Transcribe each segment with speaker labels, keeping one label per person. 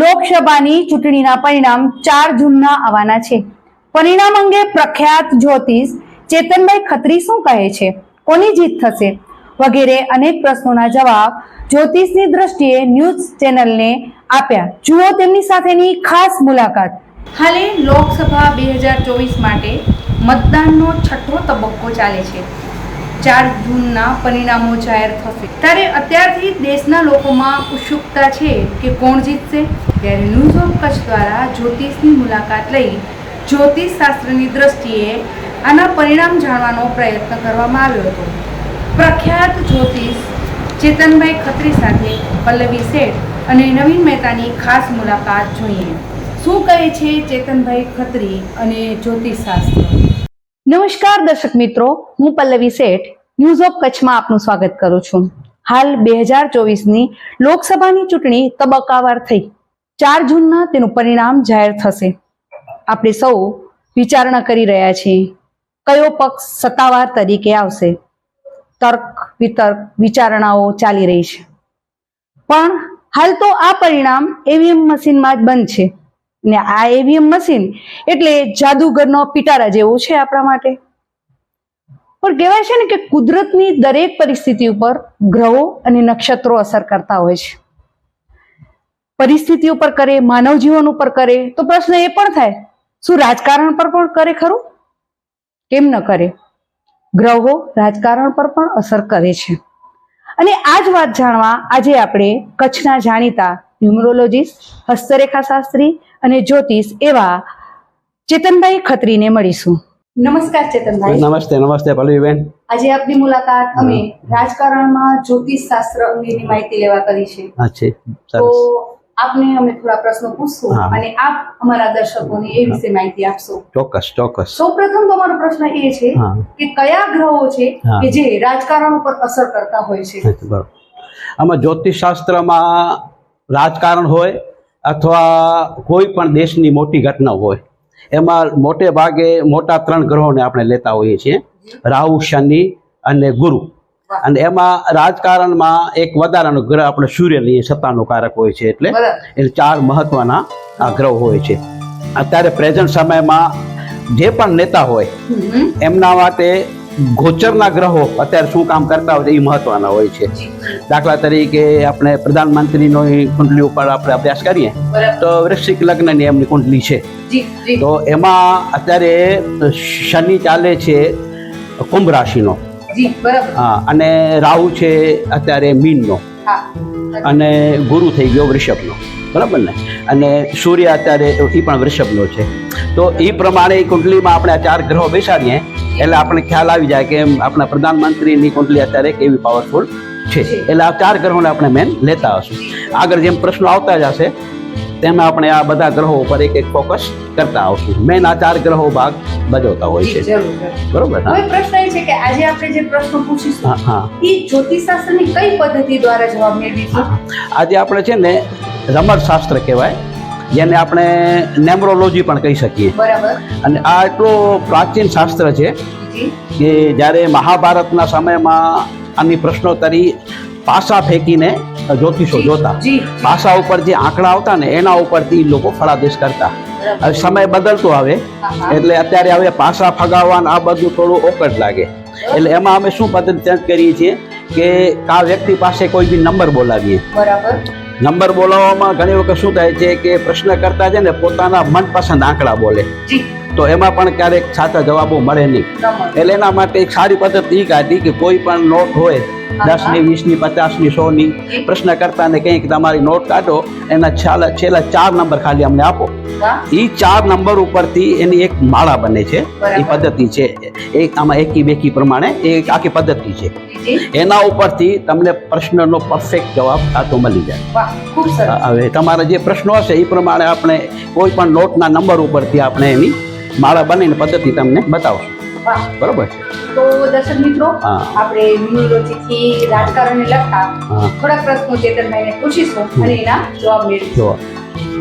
Speaker 1: લોકસભાની ચૂંટણીના પરિણામ ચાર જૂનના આવવાના છે. પરિણામ અંગે પ્રખ્યાત જ્યોતિષ ચેતનભાઈ ખત્રી શું કહે છે? કોની જીત થશે? વગેરે અનેક પ્રશ્નોના જવાબ જ્યોતિષની દ્રષ્ટિએ ન્યૂઝ ચેનલને આપ્યા. જુઓ તેમની સાથેની ખાસ મુલાકાત. હાલે લોકસભા બે હજાર ચોવીસ માટે મતદાનનો છઠ્ઠો તબક્કો ચાલે છે. ચાર જૂનના પરિણામો જાહેર થશે. ત્યારે અત્યારથી દેશના લોકોમાં ઉત્સુકતા છે કે કોણ જીતશે. ત્યારે ન્યૂઝ ઓફ કચ્છ દ્વારા જ્યોતિષની મુલાકાત લઈ જ્યોતિષ શાસ્ત્રની દ્રષ્ટિએ આના પરિણામ જાણવાનો પ્રયત્ન કરવામાં આવ્યો હતો. પ્રખ્યાત જ્યોતિષ ચેતનભાઈ ખત્રી સાથે પલ્લવી શેઠ અને નવીન મહેતાની ખાસ મુલાકાત જોઈએ. શું કહે છે ચેતનભાઈ ખત્રી અને જ્યોતિષ શાસ્ત્ર? નમસ્કાર દર્શક મિત્રો, હું પલ્લવી શેઠ ન્યૂઝ ઓફ કચ્છમાં આપનું સ્વાગત કરું છું. હાલ બે હજાર ચોવીસની લોકસભાની ચૂંટણી તબક્કાવાર થઈ. ચાર જૂનના તેનું પરિણામ જાહેર થશે. આપણે સૌ વિચારણા કરી રહ્યા છીએ, કયો પક્ષ સત્તાવાર તરીકે આવશે? તર્ક, વિતર્ક, વિચારણાઓ ચાલી રહી છે. પણ હાલ તો આ પરિણામ એવીએમ મશીનમાં જ બંધ છે. ને આ એવીએમ મશીન એટલે જાદુગરનો પિટારા જેવું છે આપણા માટે. પણ કહેવાય છે ને કે કુદરતની દરેક પરિસ્થિતિ ઉપર ગ્રહો અને નક્ષત્રો અસર કરતા હોય છે. પરિસ્થિતિ ઉપર કરે માનવ જીવન ઉપર કરે, તો પ્રશ્ન એ પણ થાય, શું રાજકારણ પર પણ કરે ખરું? કેમ ન કરે? ગ્રહો રાજકારણ પર પણ અસર કરે છે. અને આ જ વાત જાણવા આજે આપણે કચ્છના જાણીતા ન્યુમરોલોજીસ્ટ હસ્તરેખા શાસ્ત્રી અને જ્યોતિષ એવા ચેતનભાઈ ખત્રીને મળીશું. નમસ્કાર ચેતનભાઈ.
Speaker 2: નમસ્તે નમસ્તે પલ્લવીબેન.
Speaker 1: આજે આપની મુલાકાત અમે રાજકારણમાં જ્યોતિષ શાસ્ત્ર અંગેની માહિતી લેવા કરી છે. તો આપને અમે થોડા પ્રશ્નો પૂછશું અને આપ અમારા દર્શકોને એ વિશે માહિતી આપશો.
Speaker 2: ચોક્કસ ચોક્કસ.
Speaker 1: સૌપ્રથમ તમારો પ્રશ્ન એ છે કે કયા ગ્રહો છે કે જે રાજકારણ ઉપર અસર કરતા હોય છે?
Speaker 2: બરોબર. આમાં જ્યોતિષ શાસ્ત્રમાં રાજકારણ હોય અથવા કોઈ પણ દેશની મોટી ઘટના હોય એમાં મોટે ભાગે મોટા ત્રણ ગ્રહોને આપણે લેતા હોઈએ છીએ. રાહુ શનિ અને ગુરુ. અને એમાં રાજકારણમાં એક વધારાનો ગ્રહ આપણે સૂર્ય લઈએ સત્તાનો કારક હોય છે એટલે.
Speaker 1: એ
Speaker 2: એટલે ચાર મહત્વના આ ગ્રહ હોય છે. અત્યારે પ્રેઝન્ટ સમયમાં જે પણ નેતા હોય એમના માટે ગોચરના ગ્રહો અત્યારે શું કામ કરતા હોય એ મહત્વના હોય છે. દાખલા તરીકે આપણે પ્રધાનમંત્રીનો કુંડલી ઉપર આપણે અભ્યાસ કરીએ તો વૃશ્ચિક લગ્નની એમની કુંડલી છે. તો એમાં અત્યારે શનિ ચાલે છે કુંભ રાશિનો. હા અને રાહુ છે અત્યારે મીનનો. અને ગુરુ થઈ ગયો વૃષભનો. બરાબર ને? અને સૂર્ય અત્યારે એ પણ વૃષભનો છે. તો એ પ્રમાણે કુંડલીમાં આપણે આ ચાર ગ્રહો બેસાડીએ એટલે આપણે ખ્યાલ આવી જાય કે એમ આપણા પ્રધાનમંત્રીની કુંડલી અત્યારે કેવી પાવરફુલ છે. એટલે આ ચાર ગ્રહોને આપણે મેન લેતા હશું. આગળ જેમ પ્રશ્નો આવતા જશે તેમાં આપણે આ બધા ગ્રહો ઉપર એક એક ફોકસ કરતા આવશું. મેન આ ચાર ગ્રહો ભાગ ભજવતા હોય છે. બરોબર
Speaker 1: હવે પ્રશ્ન એ છે કે આજે આપણે જે પ્રશ્નો પૂછીશું
Speaker 2: હા હા.
Speaker 1: એ જ્યોતિષશાસ્ત્રની કઈ પદ્ધતિ દ્વારા જવાબ મેળવીશું?
Speaker 2: આજે આપણે છે ને રમત શાસ્ત્ર કહેવાય જેને આપણે નેમરોલોજી પણ કહી શકીએ. અને આ એટલો પ્રાચીન શાસ્ત્ર છે કે જ્યારે મહાભારતના સમયમાં આની પ્રશ્નોત્તરી પાસા ફેંકીને જ્યોતિષો જોતા. પાસા ઉપર જે આંકડા આવતા ને એના ઉપરથી લોકો ફળાદેશ કરતા. હવે સમય બદલતો આવે. એટલે અત્યારે હવે પાસા ફગાવવા આ બધું થોડું ઓકટ લાગે. એટલે એમાં અમે શું પદ્ધતિ ચેન્જ કરીએ છીએ કે આ વ્યક્તિ પાસે કોઈ બી નંબર બોલાવીએ.
Speaker 1: બરાબર.
Speaker 2: નંબર બોલાવવામાં ઘણી વખત શું થાય છે કે પ્રશ્ન કરતા છે ને પોતાના મનપસંદ આંકડા બોલે. તો એમાં પણ ક્યારેક સાચા જવાબો મળે નહીં. એટલે એના માટે એક સારી પદ્ધતિ કાઢી કે કોઈ પણ નોટ હોય દસની વીસની પચાસની સો ની પ્રશ્ન કરતા ને કંઈક તમારી નોટ કાઢો એના છેલ્લા છેલ્લા ચાર નંબર ખાલી અમને આપો. એ ચાર નંબર ઉપરથી એની એક માળા બને છે. એ પદ્ધતિ છે. એક આમાં એકી બેકી પ્રમાણે એ એક આખી પદ્ધતિ છે. એના ઉપરથી તમને પ્રશ્નનો પરફેક્ટ જવાબ સાચો મળી જાય. હવે તમારા જે પ્રશ્નો હશે એ પ્રમાણે આપણે કોઈ પણ નોટના નંબર ઉપરથી આપણે એની માળા બનાવીને પદ્ધતિ તમને બતાવશું બરોબર છે?
Speaker 1: તો દર્શક મિત્રો આપણે ન્યુરોલોજી થી રાજકારણને લગતા થોડા પ્રશ્નો ચેતનભાઈને પૂછીશું અને એના જવાબ મેળવીશું.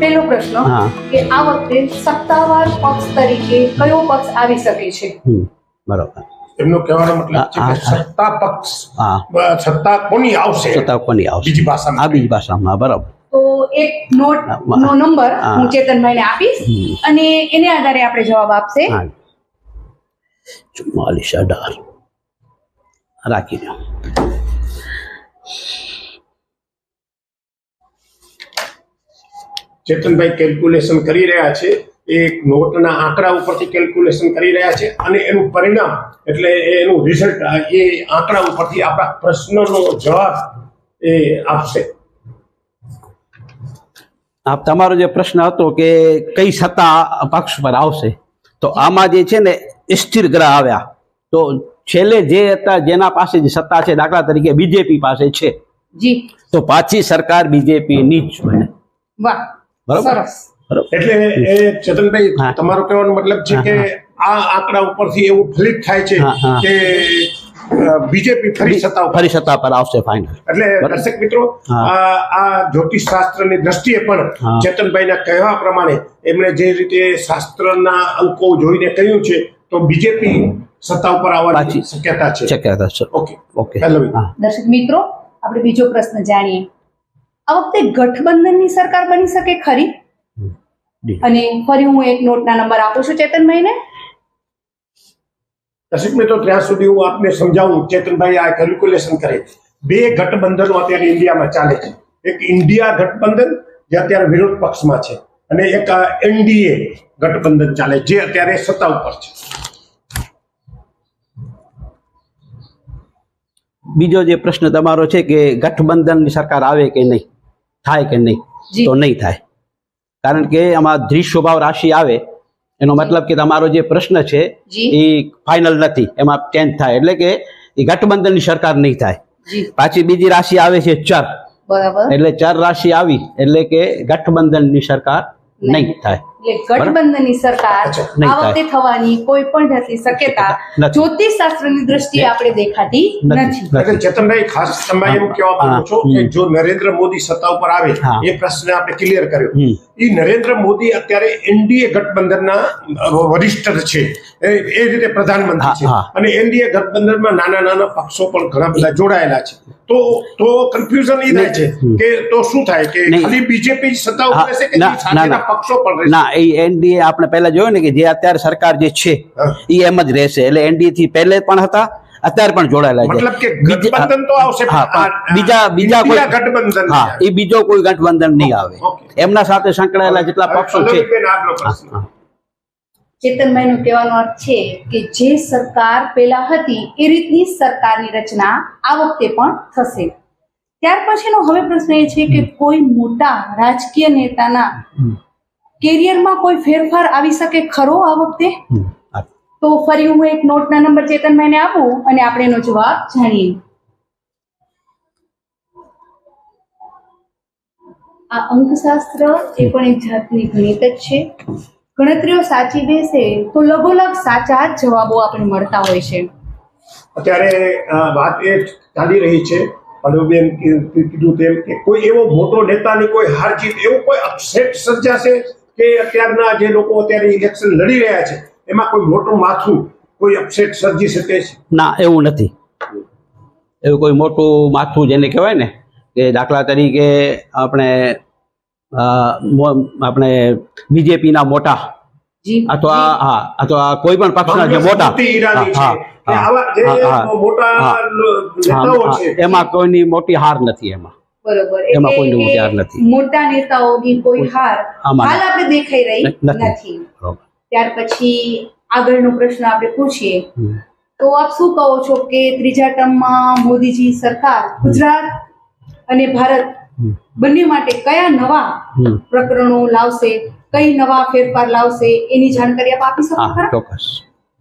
Speaker 1: પહેલો પ્રશ્ન
Speaker 2: હા.
Speaker 1: કે આ વખતે સત્તાવાર પક્ષ તરીકે કયો પક્ષ આવી શકે છે?
Speaker 2: બરોબર.
Speaker 3: એમનો કહેવાનો મતલબ છે કે સત્તા પક્ષ સત્તા કોની આવશે?
Speaker 2: સત્તા કોની આવશે?
Speaker 3: બીજી ભાષામાં.
Speaker 2: આ બીજી ભાષામાં બરાબર.
Speaker 1: તો એક નોટ નો નંબર
Speaker 2: હા.
Speaker 1: ચેતનભાઈને આપીશ અને એને આધારે આપણે જવાબ આપશે.
Speaker 2: ચુમ્માલીસ અઢાર રાખી દો.
Speaker 3: ચેતનભાઈ કેલ્ક્યુલેશન કરી રહ્યા છે. એક નોટના આંકડા ઉપરથી કેલ્ક્યુલેશન કરી રહ્યા છે અને એનું પરિણામ એટલે એનું રિઝલ્ટ એ આંકડા ઉપરથી આપણા પ્રશ્નનો જવાબ એ આપશે.
Speaker 2: આપ તમારો જે પ્રશ્ન હતો કે કઈ સત્તા પક્ષ પર આવશે તો આમાં જે છે ને સ્થિર ગ્રહ આવ્યા. તો છેલ્લે જે હતા જેના પાસે જે સત્તા છે દાખલા તરીકે બીજેપી પાસે છે.
Speaker 1: જી.
Speaker 2: તો પાછી સરકાર બીજેપી ની જ બને.
Speaker 1: વાહ
Speaker 2: બરોબર.
Speaker 1: સરસ.
Speaker 3: એટલે એ ચેતનભાઈ તમારો કહેવાનો મતલબ છે કે આ આંકડા ઉપરથી એવું ફલિત થાય છે. કે બીજેપી ફરી સત્તા ઉપર.
Speaker 2: ફરી સત્તા પર આવશે ફાઇનલ
Speaker 3: એટલે દર્શક મિત્રો આ જ્યોતિષ શાસ્ત્રની દ્રષ્ટિએ પણ
Speaker 2: ચેતનભાઈ
Speaker 3: ચેતનભાઈના કહેવા પ્રમાણે એમણે જે રીતે શાસ્ત્રના અંકો જોઈને કહ્યું છે તો બીજેપી સત્તા ઉપર આવવાની. શક્યતા છે.
Speaker 2: શક્યતા છે.
Speaker 3: ઓકે.
Speaker 2: ઓકે.
Speaker 3: હેલો
Speaker 1: દર્શક મિત્રો આપણે બીજો પ્રશ્ન જાણીએ. આ વખતે ગઠબંધનની સરકાર બની શકે ખરી? અને ફરી હું એક નોટના નંબર આપું છું ચેતનભાઈને.
Speaker 3: દર્શક મિત્રો ત્યાં સુધી હું આપને સમજાવું ચેતનભાઈ આ કેલ્ક્યુલેશન કરે. બે ગઠબંધનો અત્યારે ઇન્ડિયામાં ચાલે છે. એક ઇન્ડિયા ગઠબંધન જે અત્યારે વિરોધ પક્ષમાં છે. અને એક એનડીએ ગઠબંધન ચાલે જે અત્યારે સત્તા ઉપર છે.
Speaker 2: બીજો જે પ્રશ્ન તમારો છે કે ગઠબંધનની સરકાર આવે કે નહીં? થાય કે નહીં? તો નહીં થાય. કારણ કે આમાં ધ્રી સ્વભાવ રાશિ આવે એનો મતલબ કે તમારો જે પ્રશ્ન છે એ ફાઇનલ નથી. એમાં ચેન્જ થાય. એટલે કે એ ગઠબંધનની સરકાર નહીં થાય. પાછી બીજી રાશિ આવે છે ચર.
Speaker 1: બરાબર.
Speaker 2: એટલે ચર રાશિ આવી એટલે કે ગઠબંધનની સરકાર નહીં થાય.
Speaker 1: એટલે ગઠબંધનની સરકાર આ વખતે થવાની કોઈ પણ જાતની શક્યતા. જ્યોતિષ શાસ્ત્રની દ્રષ્ટિએ આપણે દેખાતી
Speaker 2: નથી.
Speaker 3: ચેતનભાઈ ખાસ તમે એવું કહેવા માંગુ છો કે જો નરેન્દ્ર મોદી સત્તા ઉપર આવે એ પ્રશ્ન આપણે ક્લિયર કર્યો. એ નરેન્દ્ર મોદી અત્યારે એનડીએ ગઠબંધનના વરિષ્ઠ છે એ એ રીતે પ્રધાનમંત્રી છે. અને એનડીએ ગઠબંધનમાં નાના નાના પક્ષો પણ ઘણા બધા જોડાયેલા છે તો તો કન્ફ્યુઝન એ થાય છે કે તો શું થાય? કે ખાલી બીજેપી સત્તા ઉપર છે કે સાથેના. પક્ષો પણ રહેશે?
Speaker 2: ના એ એનડીએ આપણે પહેલા જોયું ને કે જે અત્યારે સરકાર જે છે એ એમ જ રહેશે. એટલે એનડીએ થી પહેલે પણ હતા અત્યારે પણ જોડાયેલા છે.
Speaker 3: મતલબ કે ગઠબંધન તો આવશે
Speaker 2: બીજા બીજા કોઈ
Speaker 3: ગઠબંધન
Speaker 2: હા એ બીજો કોઈ ગઠબંધન નહીં આવે. એમના સાથે સંકળાયેલા જેટલા પક્ષો છે.
Speaker 3: અલોકબેન, આપનો પ્રશ્ન.
Speaker 2: હા.
Speaker 1: ચેતનભાઈ નો કહેવાનો અર્થ છે કે જે સરકાર પેલા હતી એ રીતની સરકારની રચના આ વખતે પણ થશે ત્યાર પછીનો હવે પ્રશ્ન એ છે કે કોઈ મોટા રાજકીય નેતાના. કેરિયરમાં કોઈ ફેરફાર આવી શકે ખરો આ વખતે તો ફરી હું એક નોટના નંબર ચેતનભાઈને આપું અને આપણે એનો જવાબ જાણીએ આ અંકશાસ્ત્ર એ પણ એક જાતની ગણિત જ છે ગણતરીઓ સાચી બેસે તો લગોલગ સાચા જ જવાબો આપણે મળતા હોય છે.
Speaker 3: અત્યારે વાત એ ચાલી રહી છે અનુબેન કીધું તેમ કે કોઈ એવો મોટો નેતાની કોઈ હાર જીત એવું કોઈ અપસેટ સર્જાશે કે અત્યારના જે લોકો અત્યારે ઇલેક્શન લડી રહ્યા છે એમાં કોઈ મોટું માથું કોઈ અપસેટ સર્જી શકે છે?
Speaker 2: ના એવું નથી. એવું કોઈ મોટું માથું જેને કહેવાય ને કે દાખલા તરીકે આપણે આપણે બીજેપી ના મોટા અથવા હા અથવા કોઈ પણ પક્ષના જે મોટા. હા, એમાં કોઈની મોટી હાર નથી એમાં. એમાં કોઈની મોટી હાર નથી.
Speaker 1: મોટા નેતાઓની કોઈ હાર હાલ આપણે દેખાઈ રહી
Speaker 2: નથી.
Speaker 1: ત્યાર પછી આગળનો પ્રશ્ન આપણે પૂછીએ. તો આપ શું કહો છો કે ત્રીજા ટર્મમાં મોદીજી સરકાર ગુજરાત અને ભારત. બંને માટે કયા નવા પ્રકરણો લાવશે કઈ નવા ફેરફાર લાવશે એની જાણકારી આપ આપી શકો ખરા?
Speaker 2: ચોક્કસ.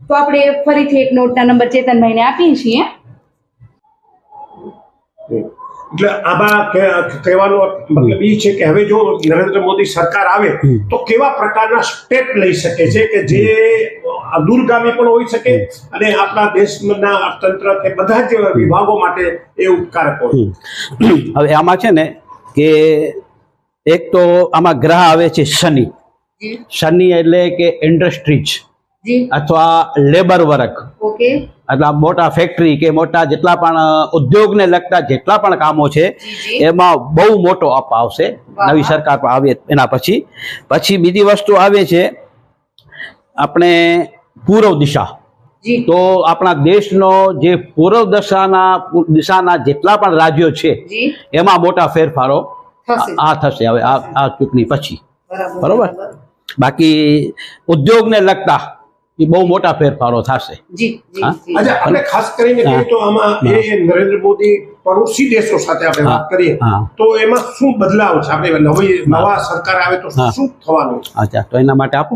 Speaker 1: તો આપણે ફરીથી એક નોટના નંબર ચેતનભાઈને આપીએ છીએ.
Speaker 3: એટલે આમાં કહેવાનો મતલબ એ છે કે હવે જો નરેન્દ્ર મોદી સરકાર આવે તો કેવા પ્રકારના સ્ટેપ લઈ શકે છે કે જે દૂરગામી પણ હોઈ શકે અને આપણા દેશના અર્થતંત્ર કે બધા જ વિભાગો માટે એ ઉપકારક હોય?
Speaker 2: હવે આમાં છે ને કે એક તો આમાં ગ્રહ આવે છે શનિ. શનિ એટલે કે ઇન્ડસ્ટ્રીઝ અથવા લેબર વર્ક. એટલે મોટા ફેક્ટરી કે મોટા જેટલા પણ ઉદ્યોગને લગતા જેટલા પણ કામો છે એમાં બહુ મોટો અપ આવશે. નવી સરકાર પણ આવે એના પછી. પછી બીજી વસ્તુ આવે છે આપણે પૂર્વ દિશા. તો આપણા દેશનો જે પૂર્વ દશાના દિશાના જેટલા પણ રાજ્યો છે એમાં મોટા ફેરફારો
Speaker 1: થશે.
Speaker 2: આ થશે. હવે આ આ ચૂંટણી પછી.
Speaker 1: બરોબર.
Speaker 2: બાકી ઉદ્યોગને લગતા એ બહુ મોટા ફેરફારો થશે.
Speaker 3: આપણે ખાસ કરીને તો આમાં એ નરેન્દ્ર મોદી પડોશી દેશો સાથે આપણે વાત કરીએ તો એમાં શું બદલાવ છે? આપણે નવી નવા સરકાર આવે તો શું થવાનું
Speaker 2: અચ્છા તો એના માટે આપો.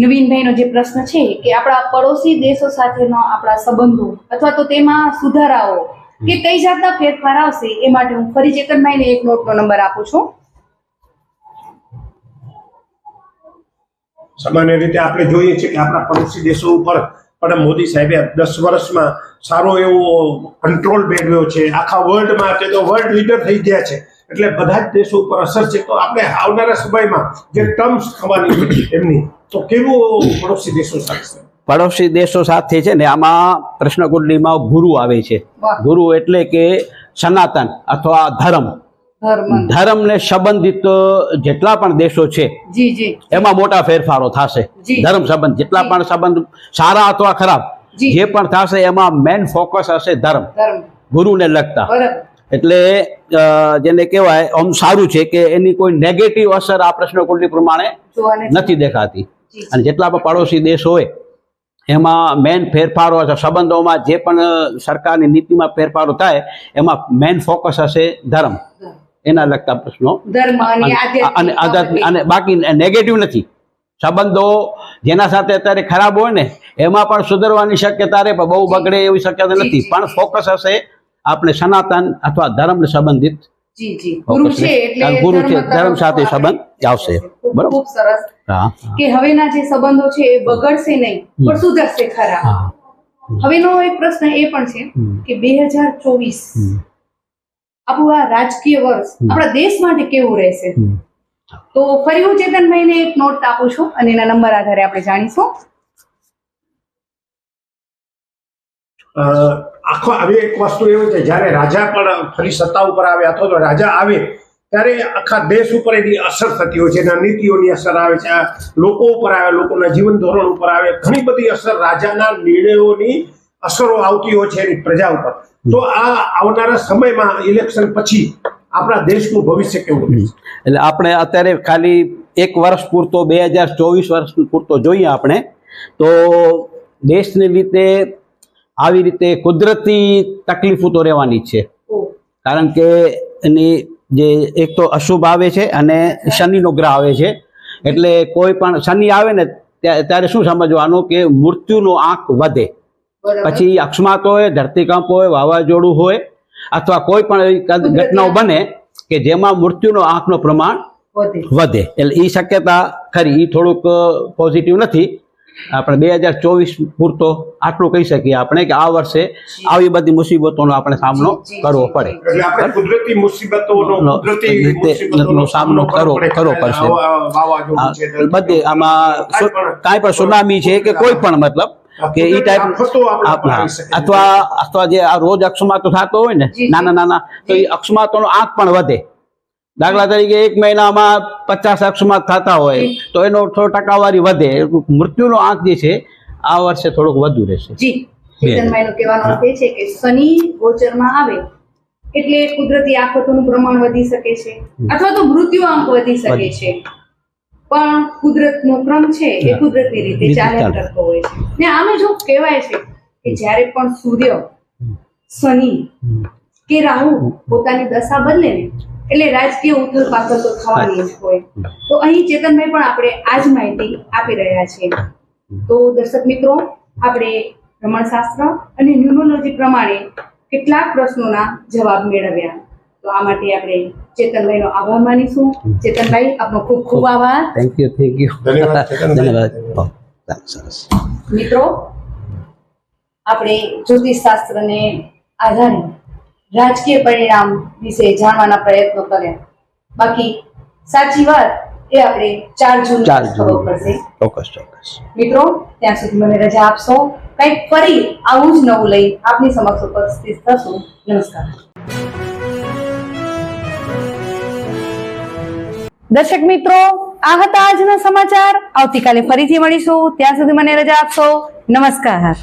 Speaker 1: નવીનભાઈનો જે પ્રશ્ન છે કે આપણા પડોશી દેશો સાથેનો આપણા સંબંધો અથવા તો તેમાં સુધારાઓ કે કઈ જાતના ફેરફાર આવશે એ માટે હું ફરી ચેતનભાઈને એક નોટનો નંબર આપું છું.
Speaker 3: સામાન્ય રીતે આપણે જોઈએ છીએ કે આપણા પડોશી દેશો ઉપર પણ મોદી સાહેબે દસ વર્ષમાં સારો એવો કંટ્રોલ મેળવ્યો છે. આખા વર્લ્ડમાં તે તો વર્લ્ડ લીડર થઈ ગયા છે. એટલે બધા જ દેશો ઉપર અસર છે. તો આપણે આવનારા સમયમાં જે ટર્મ્સ થવાની છે એમની તો કેવું પડોશી દેશો સાથે
Speaker 2: પડોશી દેશો સાથે છે ને આમાં પ્રશ્ન કુંડલીમાં ગુરુ આવે છે. ગુરુ એટલે કે સનાતન અથવા ધર્મ.
Speaker 1: ધર્મ.
Speaker 2: ધર્મને સંબંધિત જેટલા પણ દેશો છે
Speaker 1: જી જી.
Speaker 2: એમાં મોટા ફેરફારો થશે. ધર્મ સંબંધ જેટલા પણ સંબંધ સારા અથવા ખરાબ
Speaker 1: જે.
Speaker 2: પણ થશે એમાં મેન ફોકસ હશે ધર્મ.
Speaker 1: ગુરુ
Speaker 2: ગુરુને લગતા. એટલે જેને કહેવાય આમ સારું છે કે એની કોઈ નેગેટિવ અસર આ પ્રશ્ન કુંડલી પ્રમાણે નથી દેખાતી. અને જેટલા પણ પડોશી દેશ હોય એમાં મેન ફેરફારો હશે સંબંધોમાં જે પણ સરકારની નીતિમાં ફેરફારો થાય એમાં મેન ફોકસ હશે ધર્મ. એના લગતા પ્રશ્નો.
Speaker 1: અને
Speaker 2: અને બાકી નેગેટિવ નથી. સંબંધો જેના સાથે અત્યારે ખરાબ હોય ને એમાં પણ સુધરવાની શક્યતા રહે પણ બહુ બગડે એવી શક્યતા નથી. પણ ફોકસ હશે આપણે સનાતન અથવા ધર્મ સંબંધિત
Speaker 1: જી જી. ગુરુ છે
Speaker 2: રહે.
Speaker 1: એટલે
Speaker 2: હા, ગુરુ છે
Speaker 1: તરફ
Speaker 2: ધર્મ સાથે સંબંધ આવશે. બરોબર?
Speaker 1: સરસ.
Speaker 2: હા હા,
Speaker 1: કે હવેના જે સંબંધો છે એ બગડશે નહીં પણ સુધરશે ખરા. હવેનો એક પ્રશ્ન એ પણ છે કે બે હજાર ચોવીસ. આપણું આ રાજકીય વર્ષ આપણા દેશ માટે કેવું રહેશે? તો ફરી હું ચેતનભાઈને એક નોટ આપું છું અને એના નંબર આધારે આપણે જાણીશું.
Speaker 3: આખો આવી એક વસ્તુ એવું છે જ્યારે રાજા પણ ફરી સત્તા ઉપર આવે અથવા તો રાજા આવે ત્યારે આખા દેશ ઉપર એની અસર થતી હોય છે એના નીતિઓની અસર આવે છે આ લોકો ઉપર આવે લોકોના જીવન ધોરણ ઉપર આવે ઘણી બધી અસર રાજાના નિર્ણયોની અસરો આવતી હોય છે એની પ્રજા ઉપર. તો આ આવનારા સમયમાં ઇલેક્શન પછી આપણા દેશનું ભવિષ્ય કેવું
Speaker 2: એટલે આપણે અત્યારે ખાલી એક વર્ષ પૂરતો બે હજાર ચોવીસ વર્ષ પૂરતો જોઈએ આપણે. તો દેશની રીતે આવી રીતે કુદરતી તકલીફો તો રહેવાની છે. કારણ કે એની જે એક તો અશુભ આવે છે અને શનિનો ગ્રહ આવે છે. એટલે કોઈ પણ શનિ આવે ને ત્યારે શું સમજવાનું કે મૃત્યુનો આંક વધે. પછી અકસ્માત હોય ધરતીકંપ હોય વાવાઝોડું હોય અથવા કોઈ પણ ઘટનાઓ બને કે જેમાં મૃત્યુનો આંકનો પ્રમાણ
Speaker 1: વધે.
Speaker 2: વધે. એટલે એ શક્યતા ખરી. એ થોડુંક પોઝિટિવ નથી. આપણે બે હજાર ચોવીસ પૂરતો આટલું કહી શકીએ આપણે કે આ વર્ષે આવી બધી મુસીબતોનો આપણે સામનો કરવો પડે.
Speaker 3: એટલે આપણે કુદરતી મુસીબતોનો
Speaker 2: નો-
Speaker 3: કુદરતી
Speaker 2: રીતે
Speaker 3: મુસીબતોનો
Speaker 2: નો સામનો કરવો- કરવો પડશે. બધે આમાં કાંઈ પણ સુનામી છે કે કોઈ પણ મતલબ કે એ ટાઈપ
Speaker 3: આપણા.
Speaker 2: અથવા અથવા જે આ રોજ અક્ષમાતો થતો હોય ને. નાના નાના તો એ અકસ્માતોનો આંક પણ વધે. દાખલા તરીકે એક મહિનામાં પચાસ અકસ્માત થતા હોય તો એનો થોડો ટકાવારી વધે. મૃત્યુનો આંક જે છે આ વર્ષે થોડોક વધુ રહેશે.
Speaker 1: કહેવાનો અર્થ એ છે કે શનિ ગોચરમાં આવે એટલે કુદરતી આફતોનું પ્રમાણ વધી શકે છે. અથવા તો મૃત્યુ આંક વધી શકે છે. પણ કુદરતનો ક્રમ છે એ કુદરતી રીતે ચાલ્યા
Speaker 2: ચાલે.
Speaker 1: કરતો હોય છે. ને આમે જો કહેવાય છે કે જ્યારે પણ સૂર્ય શનિ કે રાહુ પોતાની દશા બદલે ને એટલે રાજકીય ઉથલ પાથલ તો થવાની જ હોય. તો અહીં ચેતનભાઈ પણ આપણે આ જ માહિતી આપી રહ્યા છીએ તો દર્શક મિત્રો આપણે રમણશાસ્ત્ર અને ન્યુમોલોજી પ્રમાણે કેટલાક પ્રશ્નોના જવાબ મેળવ્યા. તો આ માટે આપણે ચેતનભાઈનો આભાર માનીશું. ચેતનભાઈ આપનો ખૂબ ખૂબ આભાર.
Speaker 2: થેન્ક યુ થેન્ક યુ
Speaker 3: ધન્યવાદ, ચેતનભાઈ.
Speaker 2: ધન્યવાદ. બહુ સરસ
Speaker 1: મિત્રો આપણે જ્યોતિષ શાસ્ત્રને આધારે રાજકીય પરિણામ વિશે જાણવાના પ્રયત્નો કર્યા. બાકી સાચી વાત એ આપણે ચાર જૂન
Speaker 2: ચાર જૂન.
Speaker 1: પડશે.
Speaker 2: ચોક્કસ ચોક્કસ.
Speaker 1: મિત્રો ત્યાં સુધી મને રજા આપશો. કંઈક ફરી આવું જ નવું લઈ આપની સમક્ષ ઉપસ્થિત થશું. નમસ્કાર. દર્શક મિત્રો આ હતા આજના સમાચાર. આવતીકાલે ફરીથી મળીશું. ત્યાં સુધી મને રજા આપશો. નમસ્કાર.